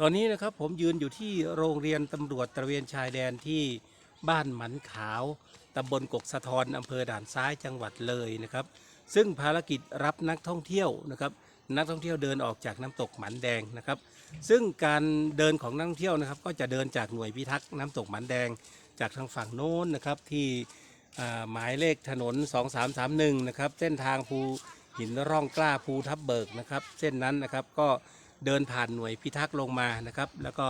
ตอนนี้นะครับผมยืนอยู่ที่โรงเรียนตำรวจตระเวนชายแดนที่บ้านหมันขาวตำบลกกสะทอนอำเภอด่านซ้ายจังหวัดเลยนะครับ ซึ่งภารกิจรับนักท่องเที่ยวนะครับนักท่องเที่ยวเดินออกจากน้ำตกหมันแดงนะครับ ซึ่งการเดินของนักท่องเที่ยวนะครับ ก็จะเดินจากหน่วยพิทักษ์น้ำตกหมันแดง จากทางฝั่งโน้นนะครับที่หมายเลขถนน 2331นะครับเส้นทางภูหินร่องกล้าภูทับเบิกนะครับ เส้นนั้นนะครับก็ เดินผ่านหน่วยพิทักษ์ลงมานะครับ แล้วก็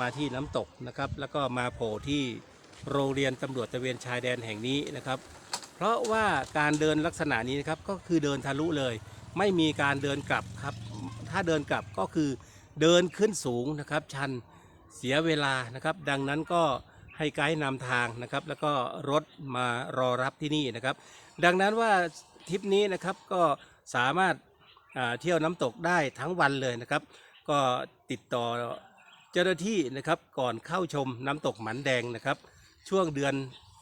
มาที่น้ำตกนะครับ แล้วก็มาโผล่ที่โรงเรียนตำรวจตะเวนชายแดนแห่งนี้นะครับ เพราะว่าการเดินลักษณะนี้นะครับก็คือเดินทะลุเลย ไม่มีการเดินกลับครับ ถ้าเดินกลับก็คือเดินขึ้นสูงนะครับ ชันเสียเวลานะครับ ดังนั้นก็ให้ไกด์นำทางนะครับ แล้วก็รถมารอรับที่นี่นะครับ ดังนั้นว่าทริปนี้นะครับก็สามารถ เที่ยวน้ำตกได้ทั้งวันเลยนะครับ ก็ติดต่อเจ้าหน้าที่นะครับก่อนเข้าชมน้ำตกหมันแดงนะครับ ช่วงเดือน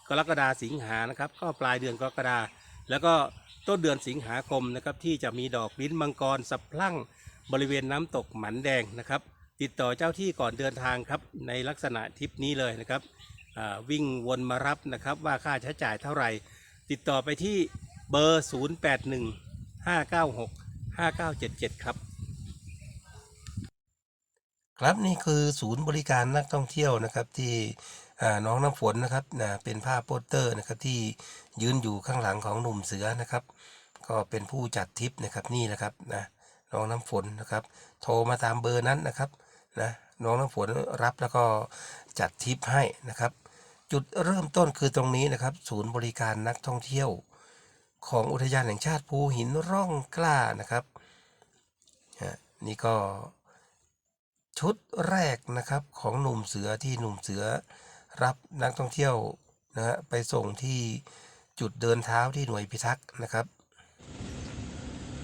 กรกฎาสิงหานะครับ ก็ปลายเดือนกรกฎาแล้วก็ต้นเดือนสิงหาคมนะครับที่จะมีดอกลิ้นมังกรสับพลั่งบริเวณน้ำตกหมันแดงนะครับ ติดต่อเจ้าที่ก่อนเดินทางครับในลักษณะทริปนี้เลยนะครับวิ่งวนมารับนะครับว่าค่าใช้จ่ายเท่าไหร่ ติดต่อไปที่เบอร์ 081 596 5977 ครับ ครับนี่คือศูนย์บริการนักท่องเที่ยวนะครับที่น้องน้ำฝนนะครับนะเป็นภาพโปสเตอร์นะครับที่ยืนอยู่ข้างหลังของหนุ่มเสือนะครับ ก็เป็นผู้จัดทริปนะครับนี่นะครับนะน้องน้ำฝนนะครับ โทรมาตามเบอร์นั้นนะครับนะน้องน้ำฝนรับแล้วก็จัดทริปให้นะครับ จุดเริ่มต้นคือตรงนี้นะครับ ศูนย์บริการนักท่องเที่ยว ของอุทยานแห่งชาติภูหินร่องกล้านะครับนี่ก็ชุดแรกนะครับของหนุ่มเสือที่หนุ่มเสือรับนักท่องเที่ยวนะฮะไปส่งที่จุดเดินเท้าที่หน่วยพิทักษ์นะครับ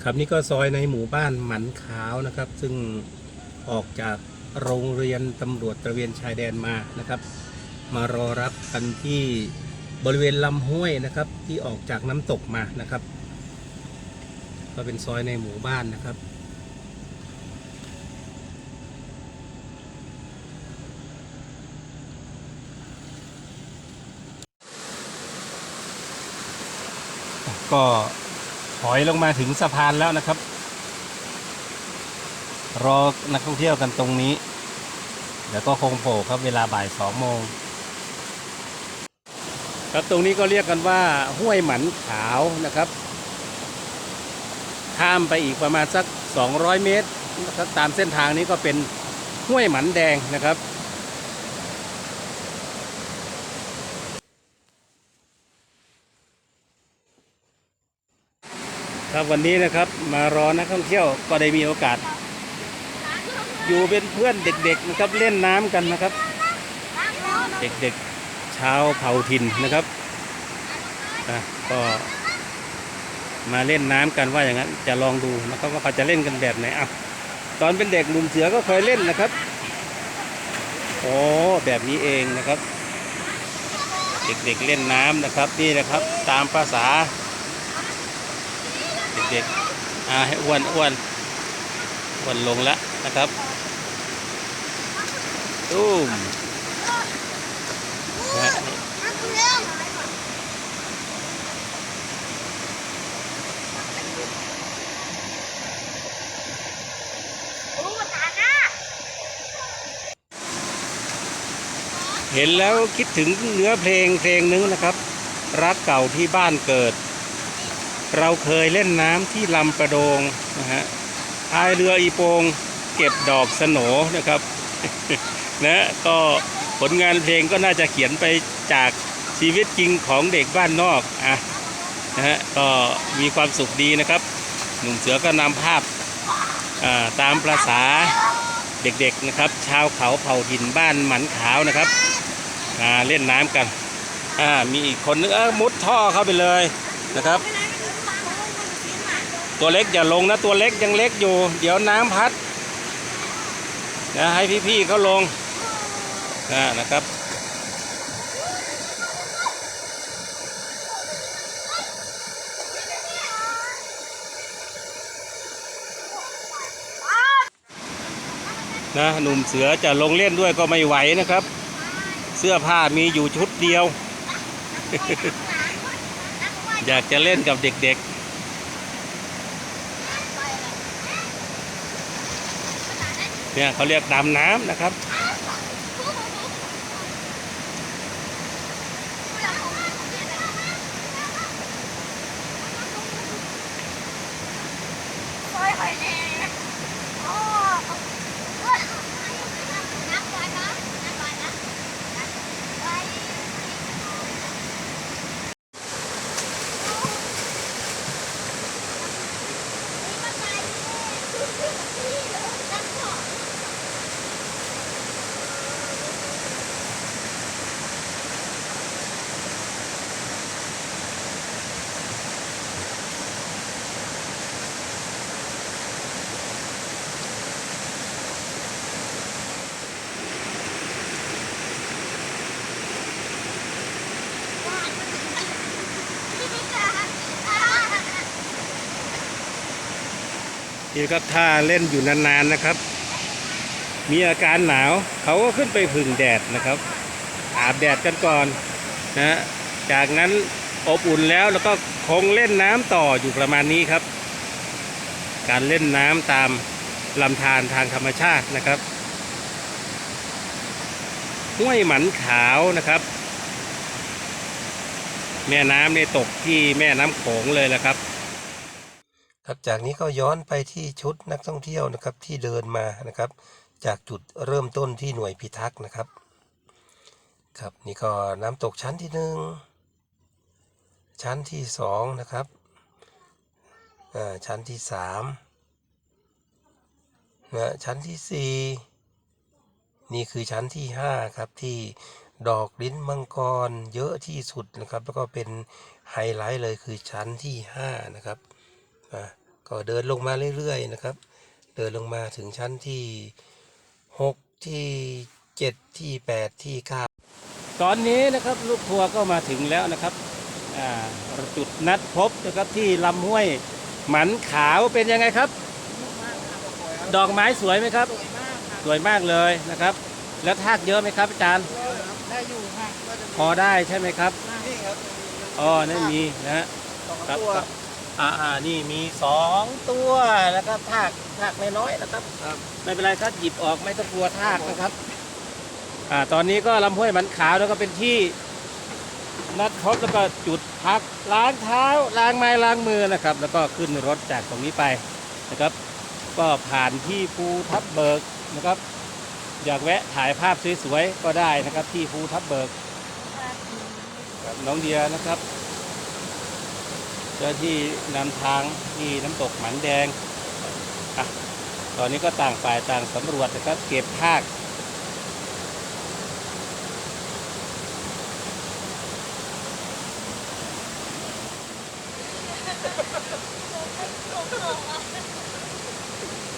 ครับนี่ก็ซอยในหมู่บ้านหมันขาวนะครับ ซึ่งออกจากโรงเรียนตำรวจตระเวนชายแดนมานะครับ มารอรับกันที่ บริเวณลำห้วยนะครับ ที่ออกจากน้ำตกมานะครับ ก็เป็นซอยในหมู่บ้านนะครับ ก็ถอยลงมาถึงสะพานแล้วนะครับ รอนักท่องเที่ยวกันตรงนี้ เดี๋ยวก็คงโผล่ครับเวลาบ่ายสองโมง ครับตรงนี้ก็เรียกกันว่าห้วยหมันขาวนะครับ ข้ามไปอีกประมาณสัก 200 เมตรนะครับตามเส้นทางนี้ก็เป็นห้วยหมันแดงนะครับ ครับวันนี้นะครับมารอนักท่องเที่ยวก็ได้มีโอกาส อยู่เป็นเพื่อนเด็กๆนะครับเล่นน้ำกันนะครับ เด็กๆ ชาเผาถิ่นนะครับอะก็มาเล่นน้ำกันว่าอย่างนั้นจะลองดูนะครับว่าเขาจะเล่นกันแบบไหนอะตอนเป็นเด็กหนุ่มเสือก็เคยเล่นนะครับโอ้แบบนี้เองนะครับ เด็กๆเล่นน้ำนะครับนี่นะครับตามภาษา เด็กๆอ่าให้อ้วนอ้วนอ้วนลงแล้วนะครับตุ้ม นะฮะเห็นแล้วคิดถึงเนื้อเพลงเพลงนึงนะครับ รักเก่าที่บ้านเกิด เราเคยเล่นน้ำที่ลำประโดงนะฮะพายเรืออีโปง เก็บดอกสโหนนะครับนะก็ ผลงานเพลงก็น่าจะเขียนไปจากชีวิตจริงของเด็กบ้านนอกอะนะฮะก็มีความสุขดีนะครับ หนุ่มเสือก็นำภาพอ่าตามประษาเด็กๆนะครับ ชาวเขาเผ่าหินบ้านหมันขาวนะครับอ่าเล่นน้ำกันอ่ามีอีกคนนึงเออมุดท่อเข้าไปเลยนะครับ ตัวเล็กอย่าลงนะตัวเล็กยังเล็กอยู่ เดี๋ยวน้ำพัดนะให้พี่ๆเขาลง นะนะครับนะหนุ่มเสือจะลงเล่นด้วยก็ไม่ไหวนะครับ เสื้อผ้ามีอยู่ชุดเดียว อยากจะเล่นกับเด็กๆเนี่ยเขาเรียกดำน้ำนะครับ ซอยหอยแดงอ๋อนับก่อนนะนับก่อนนะนับไว้นี่มันไปเลยนับก่อน นี่ครับถ้าเล่นอยู่นานๆนะครับ มีอาการหนาวเขาก็ขึ้นไปพึ่งแดดนะครับ อาบแดดกันก่อนนะจากนั้นอบอุ่นแล้วแล้วก็คงเล่นน้ำต่ออยู่ประมาณนี้ครับ การเล่นน้ำตามลำธารทางธรรมชาตินะครับห้วยหมันขาวนะครับ แม่น้ำเนี่ยตกที่แม่น้ำโขงเลยแหละครับ ครับจากนี้ก็ย้อนไปที่ชุดนักท่องเที่ยวนะครับที่เดินมานะครับ จากจุดเริ่มต้นที่หน่วยพิทักษ์นะครับ ครับนี่ก็น้ำตกชั้นที่หนึ่งชั้นที่สองนะครับอ่าชั้นที่สามนะชั้นที่สี่นี่คือชั้นที่ห้าครับที่ดอกลิ้นมังกรเยอะที่สุดนะครับ แล้วก็เป็นไฮไลท์เลยคือชั้นที่ห้านะครับ อะก็เดินลงมาเรื่อยๆนะครับ เดินลงมาถึงชั้นที่หกที่เจ็ดที่แปดที่เก้าตอนนี้นะครับลูกทัวร์ก็มาถึงแล้วนะครับอ่าจุดนัดพบนะครับที่ลำห้วยหมันขาวเป็นยังไงครับ ดอกไม้สวยไหมครับ สวยมากเลยนะครับ แล้วทากเยอะไหมครับอาจารย์ได้อยู่ค่ะก็จะพอได้ใช่ไหมครับนี่ครับอ๋อนั่นมีนะฮะสองครับตัวครับ อ่าอ่านี่มีสองตัวแล้วก็ทากทากน้อยๆนะครับครับ ไม่เป็นไรครับหยิบออกไม่ต้องกลัวทากนะครับอ่าตอนนี้ก็ลำห้วยหมันขาวแล้วก็เป็นที่นัดพบแล้วก็จุดพักล้างเท้าล้างไม้ล้างมือนะครับ แล้วก็ขึ้นรถจากตรงนี้ไปนะครับ ก็ผ่านที่ภูทับเบิกนะครับ อยากแวะถ่ายภาพสวยๆก็ได้นะครับ ที่ภูทับเบิกกับน้องเดียนะครับ เจ้าที่นำทางที่น้ำตกหมันแดงอะตอนนี้ก็ต่างฝ่ายต่างสำรวจนะครับ เก็บภาค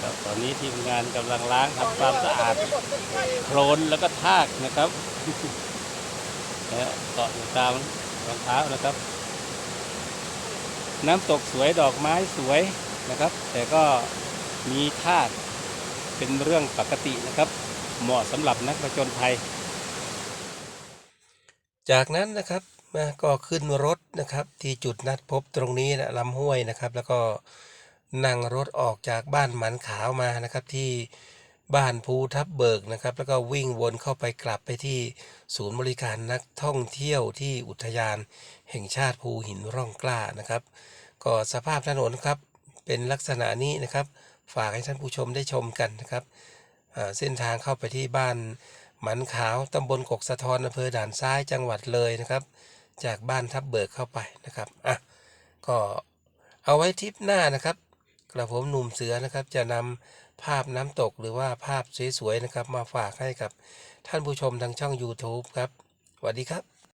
ครับตอนนี้ทีมงานกำลังล้างทำความสะอาดโคลนแล้วก็ทากนะครับเกาะอยู่ตามรองเท้านะครับ น้ำตกสวยดอกไม้สวยนะครับ แต่ก็มีธาตุเป็นเรื่องปกตินะครับ เหมาะสำหรับนักประจนภัย จากนั้นนะครับก็ขึ้นรถนะครับที่จุดนัดพบตรงนี้นะลำห้วยนะครับ แล้วก็นั่งรถออกจากบ้านหมันขาวมานะครับที่ บ้านภูทับเบิกนะครับ แล้วก็วิ่งวนเข้าไปกลับไปที่ศูนย์บริการนักท่องเที่ยวที่อุทยานแห่งชาติภูหินร่องกล้านะครับ ก็สภาพถนนครับเป็นลักษณะนี้นะครับ ฝากให้ท่านผู้ชมได้ชมกันนะครับเส้นทางเข้าไปที่บ้านหมันขาวตำบลกกสะทอนอำเภอด่านซ้ายจังหวัดเลยนะครับ จากบ้านทับเบิกเข้าไปนะครับอะก็เอาไว้ทริปหน้านะครับ กระผมหนุ่มเสือนะครับจะนำ ภาพน้ำตกหรือว่าภาพสวยๆนะครับ มาฝากให้กับท่านผู้ชมทางช่อง YouTube ครับสวัสดีครับ